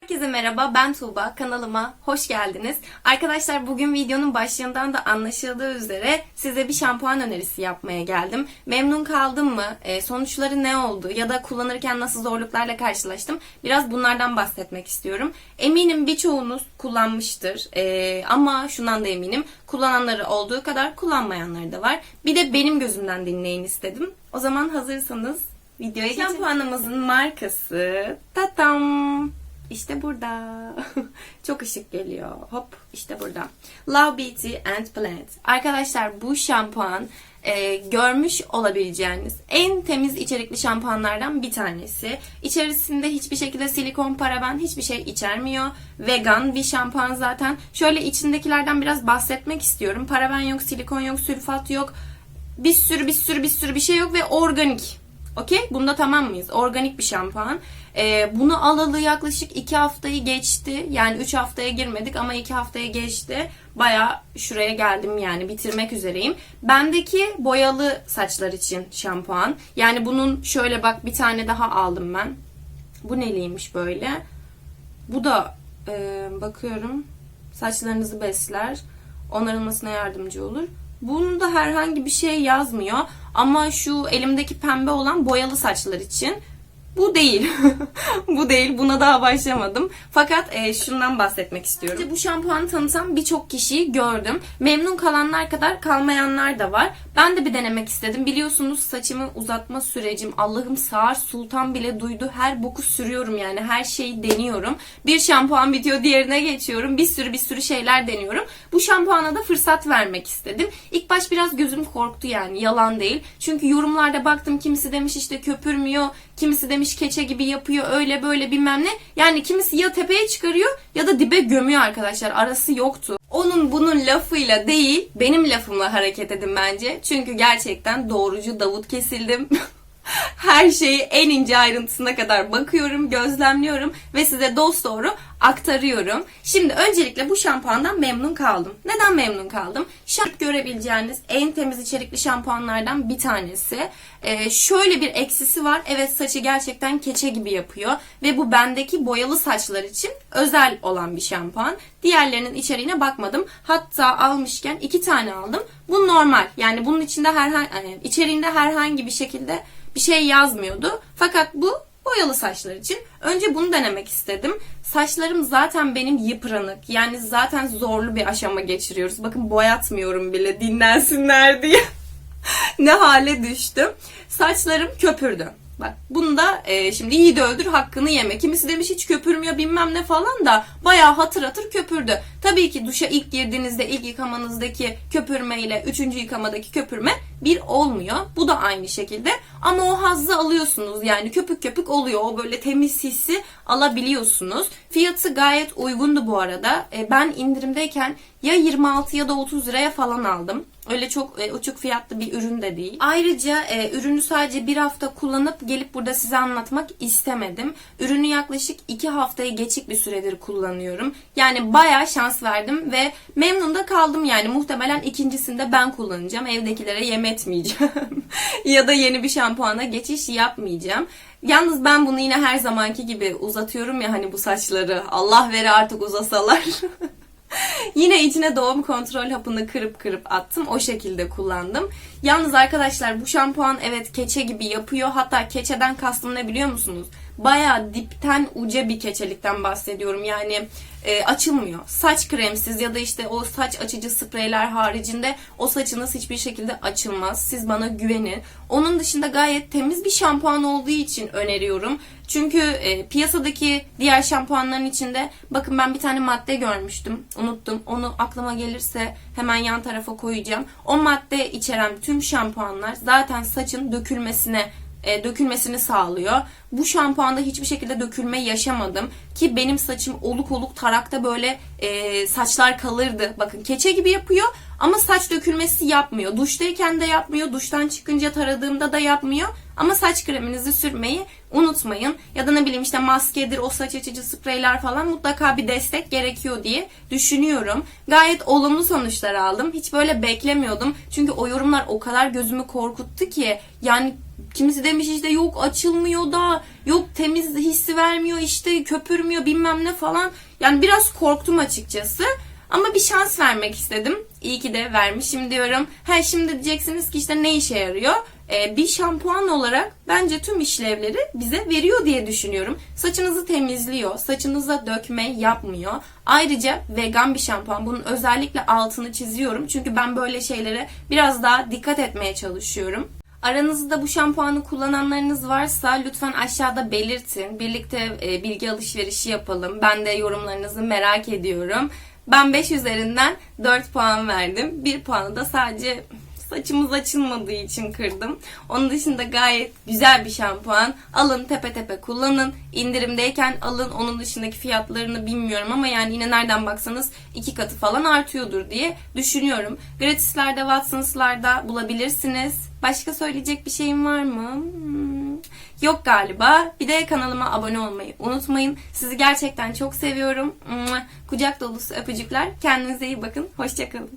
Herkese merhaba ben Tuğba kanalıma hoş geldiniz. Arkadaşlar bugün videonun başlığından da anlaşıldığı üzere size bir şampuan önerisi yapmaya geldim. Memnun kaldım mı? E, sonuçları ne oldu? Ya da kullanırken nasıl zorluklarla karşılaştım? Biraz bunlardan bahsetmek istiyorum. Eminim birçoğunuz kullanmıştır. E, ama şundan da eminim. Kullananları olduğu kadar kullanmayanları da var. Bir de benim gözümden dinleyin istedim. O zaman hazırsanız videoya geçelim. Şampuanımızın markası tatam. İşte burada. Çok ışık geliyor. Hop işte burada. Love Beauty and Plant. Arkadaşlar bu şampuan e, görmüş olabileceğiniz en temiz içerikli şampuanlardan bir tanesi. İçerisinde hiçbir şekilde silikon, paraben hiçbir şey içermiyor. Vegan bir şampuan zaten. Şöyle içindekilerden biraz bahsetmek istiyorum. Paraben yok, silikon yok, sülfat yok. Bir sürü bir sürü bir sürü bir şey yok ve organik. Okey? Bunda tamam mıyız? Organik bir şampuan. Ee, bunu alalı yaklaşık 2 haftayı geçti. Yani 3 haftaya girmedik ama 2 haftaya geçti. Baya şuraya geldim yani bitirmek üzereyim. Bendeki boyalı saçlar için şampuan. Yani bunun şöyle bak bir tane daha aldım ben. Bu neliymiş böyle? Bu da e, bakıyorum saçlarınızı besler. Onarılmasına yardımcı olur. Bunda herhangi bir şey yazmıyor. Ama şu elimdeki pembe olan boyalı saçlar için. Bu değil. bu değil. Buna daha başlamadım. Fakat e, şundan bahsetmek istiyorum. Bu şampuanı tanıtan birçok kişiyi gördüm. Memnun kalanlar kadar kalmayanlar da var. Ben de bir denemek istedim. Biliyorsunuz saçımı uzatma sürecim. Allah'ım sağır sultan bile duydu. Her boku sürüyorum yani. Her şeyi deniyorum. Bir şampuan bitiyor diğerine geçiyorum. Bir sürü bir sürü şeyler deniyorum. Bu şampuana da fırsat vermek istedim. İlk baş biraz gözüm korktu yani. Yalan değil. Çünkü yorumlarda baktım kimisi demiş işte köpürmüyor. Kimisi demiş keçe gibi yapıyor öyle böyle bilmem ne. Yani kimisi ya tepeye çıkarıyor ya da dibe gömüyor arkadaşlar. Arası yoktu. Onun bunun lafıyla değil benim lafımla hareket edin bence. Çünkü gerçekten doğrucu Davut kesildim. Her şeyi en ince ayrıntısına kadar bakıyorum, gözlemliyorum ve size dost doğru aktarıyorum. Şimdi öncelikle bu şampuandan memnun kaldım. Neden memnun kaldım? Şart görebileceğiniz en temiz içerikli şampuanlardan bir tanesi. Ee, şöyle bir eksisi var. Evet saçı gerçekten keçe gibi yapıyor ve bu bendeki boyalı saçlar için özel olan bir şampuan. Diğerlerinin içeriğine bakmadım. Hatta almışken iki tane aldım. Bu normal. Yani bunun içinde herhangi yani içeriğinde herhangi bir şekilde bir şey yazmıyordu. Fakat bu boyalı saçlar için. Önce bunu denemek istedim. Saçlarım zaten benim yıpranık. Yani zaten zorlu bir aşama geçiriyoruz. Bakın boyatmıyorum bile dinlensinler diye. ne hale düştüm. Saçlarım köpürdü. Bak bunu da e, şimdi iyi de öldür hakkını yeme. Kimisi demiş hiç köpürmüyor bilmem ne falan da bayağı hatır hatır köpürdü. Tabii ki duşa ilk girdiğinizde ilk yıkamanızdaki köpürme ile üçüncü yıkamadaki köpürme bir olmuyor. Bu da aynı şekilde. Ama o hazzı alıyorsunuz. Yani köpük köpük oluyor. O böyle temiz hissi alabiliyorsunuz. Fiyatı gayet uygundu bu arada. E, ben indirimdeyken ya 26 ya da 30 liraya falan aldım. Öyle çok e, uçuk fiyatlı bir ürün de değil. Ayrıca e, ürünü sadece bir hafta kullanıp gelip burada size anlatmak istemedim. Ürünü yaklaşık 2 haftaya geçik bir süredir kullanıyorum. Yani bayağı şans verdim ve memnun da kaldım yani. Muhtemelen ikincisinde ben kullanacağım. Evdekilere yem etmeyeceğim. ya da yeni bir şampuana geçiş yapmayacağım. Yalnız ben bunu yine her zamanki gibi uzatıyorum ya hani bu saçları. Allah vere artık uzasalar. Yine içine doğum kontrol hapını kırıp kırıp attım. O şekilde kullandım. Yalnız arkadaşlar bu şampuan evet keçe gibi yapıyor. Hatta keçeden kastım ne biliyor musunuz? Baya dipten uca bir keçelikten bahsediyorum. Yani e, açılmıyor. Saç kremsiz ya da işte o saç açıcı spreyler haricinde o saçınız hiçbir şekilde açılmaz. Siz bana güvenin. Onun dışında gayet temiz bir şampuan olduğu için öneriyorum. Çünkü e, piyasadaki diğer şampuanların içinde bakın ben bir tane madde görmüştüm. Unuttum. Onu aklıma gelirse hemen yan tarafa koyacağım. O madde içeren tüm şampuanlar zaten saçın dökülmesine e, dökülmesini sağlıyor. Bu şampuanda hiçbir şekilde dökülme yaşamadım. Ki benim saçım oluk oluk tarakta böyle e, saçlar kalırdı. Bakın keçe gibi yapıyor ama saç dökülmesi yapmıyor. Duştayken de yapmıyor. Duştan çıkınca taradığımda da yapmıyor. Ama saç kreminizi sürmeyi unutmayın. Ya da ne bileyim işte maskedir, o saç açıcı spreyler falan mutlaka bir destek gerekiyor diye düşünüyorum. Gayet olumlu sonuçlar aldım. Hiç böyle beklemiyordum. Çünkü o yorumlar o kadar gözümü korkuttu ki yani kimisi demiş işte yok açılmıyor da yok temiz hissi vermiyor işte köpürmüyor bilmem ne falan. Yani biraz korktum açıkçası. Ama bir şans vermek istedim. İyi ki de vermişim diyorum. Ha şimdi diyeceksiniz ki işte ne işe yarıyor? Ee, bir şampuan olarak bence tüm işlevleri bize veriyor diye düşünüyorum. Saçınızı temizliyor, saçınıza dökme yapmıyor. Ayrıca vegan bir şampuan. Bunun özellikle altını çiziyorum. Çünkü ben böyle şeylere biraz daha dikkat etmeye çalışıyorum. Aranızda bu şampuanı kullananlarınız varsa lütfen aşağıda belirtin. Birlikte e, bilgi alışverişi yapalım. Ben de yorumlarınızı merak ediyorum. Ben 5 üzerinden 4 puan verdim. 1 puanı da sadece saçımız açılmadığı için kırdım. Onun dışında gayet güzel bir şampuan. Alın tepe tepe kullanın. İndirimdeyken alın. Onun dışındaki fiyatlarını bilmiyorum ama yani yine nereden baksanız iki katı falan artıyordur diye düşünüyorum. Gratislerde, Watsons'larda bulabilirsiniz. Başka söyleyecek bir şeyim var mı? Hmm, Yok galiba. Bir de kanalıma abone olmayı unutmayın. Sizi gerçekten çok seviyorum. Kucak dolusu öpücükler. Kendinize iyi bakın. Hoşçakalın.